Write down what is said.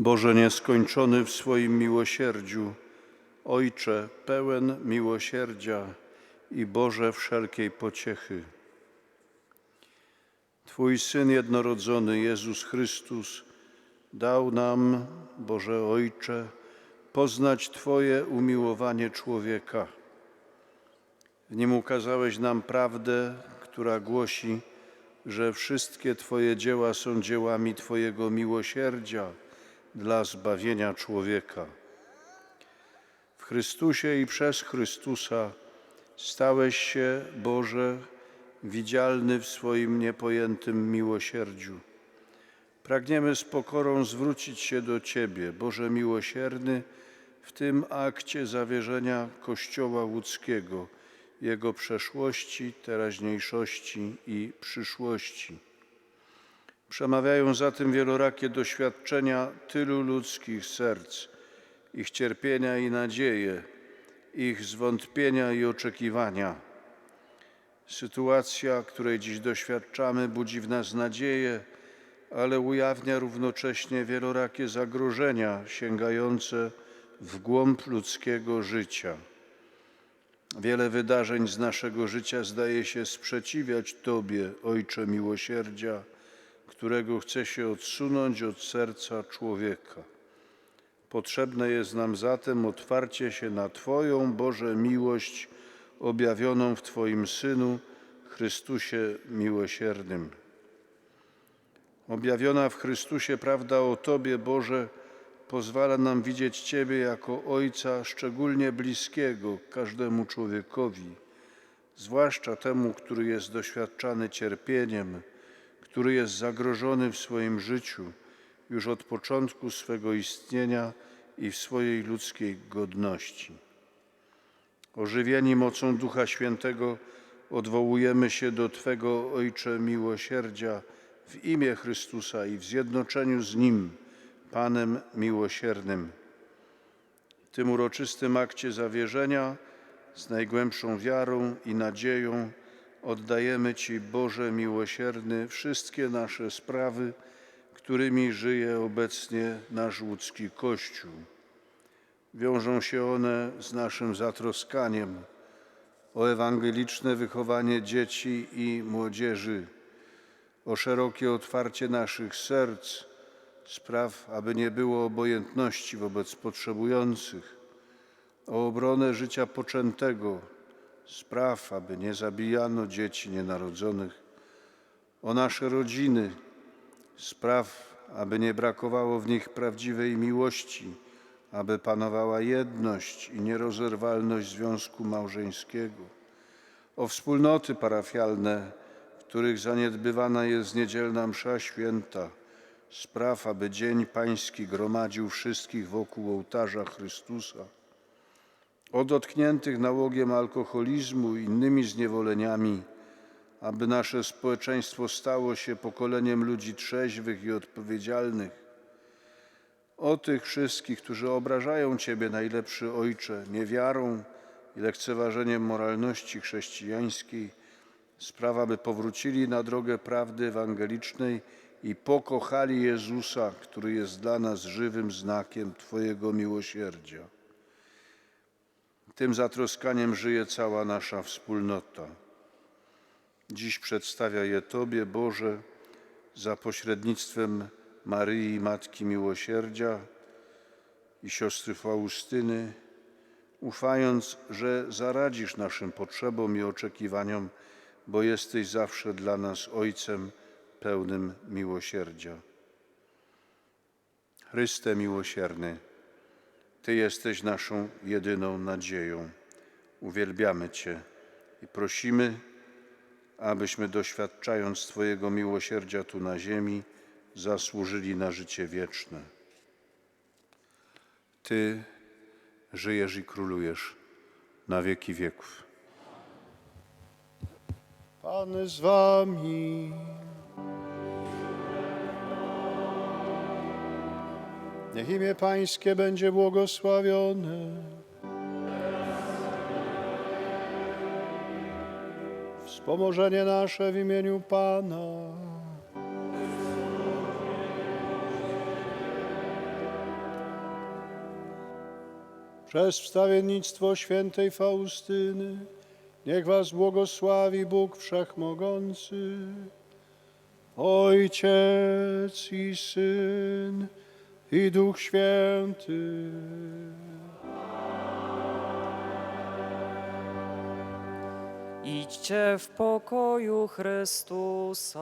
Boże nieskończony w swoim miłosierdziu, Ojcze pełen miłosierdzia i Boże wszelkiej pociechy. Twój Syn jednorodzony, Jezus Chrystus, dał nam, Boże Ojcze, poznać Twoje umiłowanie człowieka. W nim ukazałeś nam prawdę, która głosi, że wszystkie Twoje dzieła są dziełami Twojego miłosierdzia dla zbawienia człowieka. W Chrystusie i przez Chrystusa stałeś się, Boże, widzialny w swoim niepojętym miłosierdziu. Pragniemy z pokorą zwrócić się do Ciebie, Boże miłosierny, w tym akcie zawierzenia Kościoła łódzkiego, jego przeszłości, teraźniejszości i przyszłości. Przemawiają za tym wielorakie doświadczenia tylu ludzkich serc, ich cierpienia i nadzieje, ich zwątpienia i oczekiwania. Sytuacja, której dziś doświadczamy, budzi w nas nadzieję, ale ujawnia równocześnie wielorakie zagrożenia sięgające w głąb ludzkiego życia. Wiele wydarzeń z naszego życia zdaje się sprzeciwiać Tobie, Ojcze miłosierdzia, którego chce się odsunąć od serca człowieka. Potrzebne jest nam zatem otwarcie się na Twoją, Boże, miłość objawioną w Twoim Synu, Chrystusie miłosiernym. Objawiona w Chrystusie prawda o Tobie, Boże, pozwala nam widzieć Ciebie jako Ojca szczególnie bliskiego każdemu człowiekowi, zwłaszcza temu, który jest doświadczany cierpieniem, który jest zagrożony w swoim życiu już od początku swego istnienia i w swojej ludzkiej godności. Ożywieni mocą Ducha Świętego odwołujemy się do Twego Ojcze miłosierdzia w imię Chrystusa i w zjednoczeniu z Nim, Panem miłosiernym. W tym uroczystym akcie zawierzenia z najgłębszą wiarą i nadzieją oddajemy Ci, Boże miłosierny, wszystkie nasze sprawy, którymi żyje obecnie nasz łódzki Kościół. Wiążą się one z naszym zatroskaniem o ewangeliczne wychowanie dzieci i młodzieży, o szerokie otwarcie naszych serc, spraw, aby nie było obojętności wobec potrzebujących, o obronę życia poczętego, spraw, aby nie zabijano dzieci nienarodzonych, o nasze rodziny, spraw, aby nie brakowało w nich prawdziwej miłości, aby panowała jedność i nierozerwalność związku małżeńskiego, o wspólnoty parafialne, w których zaniedbywana jest niedzielna msza święta, spraw, aby Dzień Pański gromadził wszystkich wokół ołtarza Chrystusa, o dotkniętych nałogiem alkoholizmu i innymi zniewoleniami, aby nasze społeczeństwo stało się pokoleniem ludzi trzeźwych i odpowiedzialnych, o tych wszystkich, którzy obrażają Ciebie, najlepszy Ojcze, niewiarą i lekceważeniem moralności chrześcijańskiej, sprawa, by powrócili na drogę prawdy ewangelicznej i pokochali Jezusa, który jest dla nas żywym znakiem Twojego miłosierdzia. Tym zatroskaniem żyje cała nasza wspólnota. Dziś przedstawia je Tobie, Boże, za pośrednictwem Maryi, Matki Miłosierdzia i siostry Faustyny, ufając, że zaradzisz naszym potrzebom i oczekiwaniom, bo jesteś zawsze dla nas Ojcem pełnym miłosierdzia. Chryste miłosierny, Ty jesteś naszą jedyną nadzieją. Uwielbiamy Cię i prosimy, abyśmy doświadczając Twojego miłosierdzia tu na ziemi, zasłużyli na życie wieczne. Ty żyjesz i królujesz na wieki wieków. Pan z wami. Niech imię Pańskie będzie błogosławione. Wspomożenie nasze w imieniu Pana. Przez wstawiennictwo świętej Faustyny niech was błogosławi Bóg Wszechmogący, Ojciec i Syn i Duch Święty. Idźcie w pokoju Chrystusa.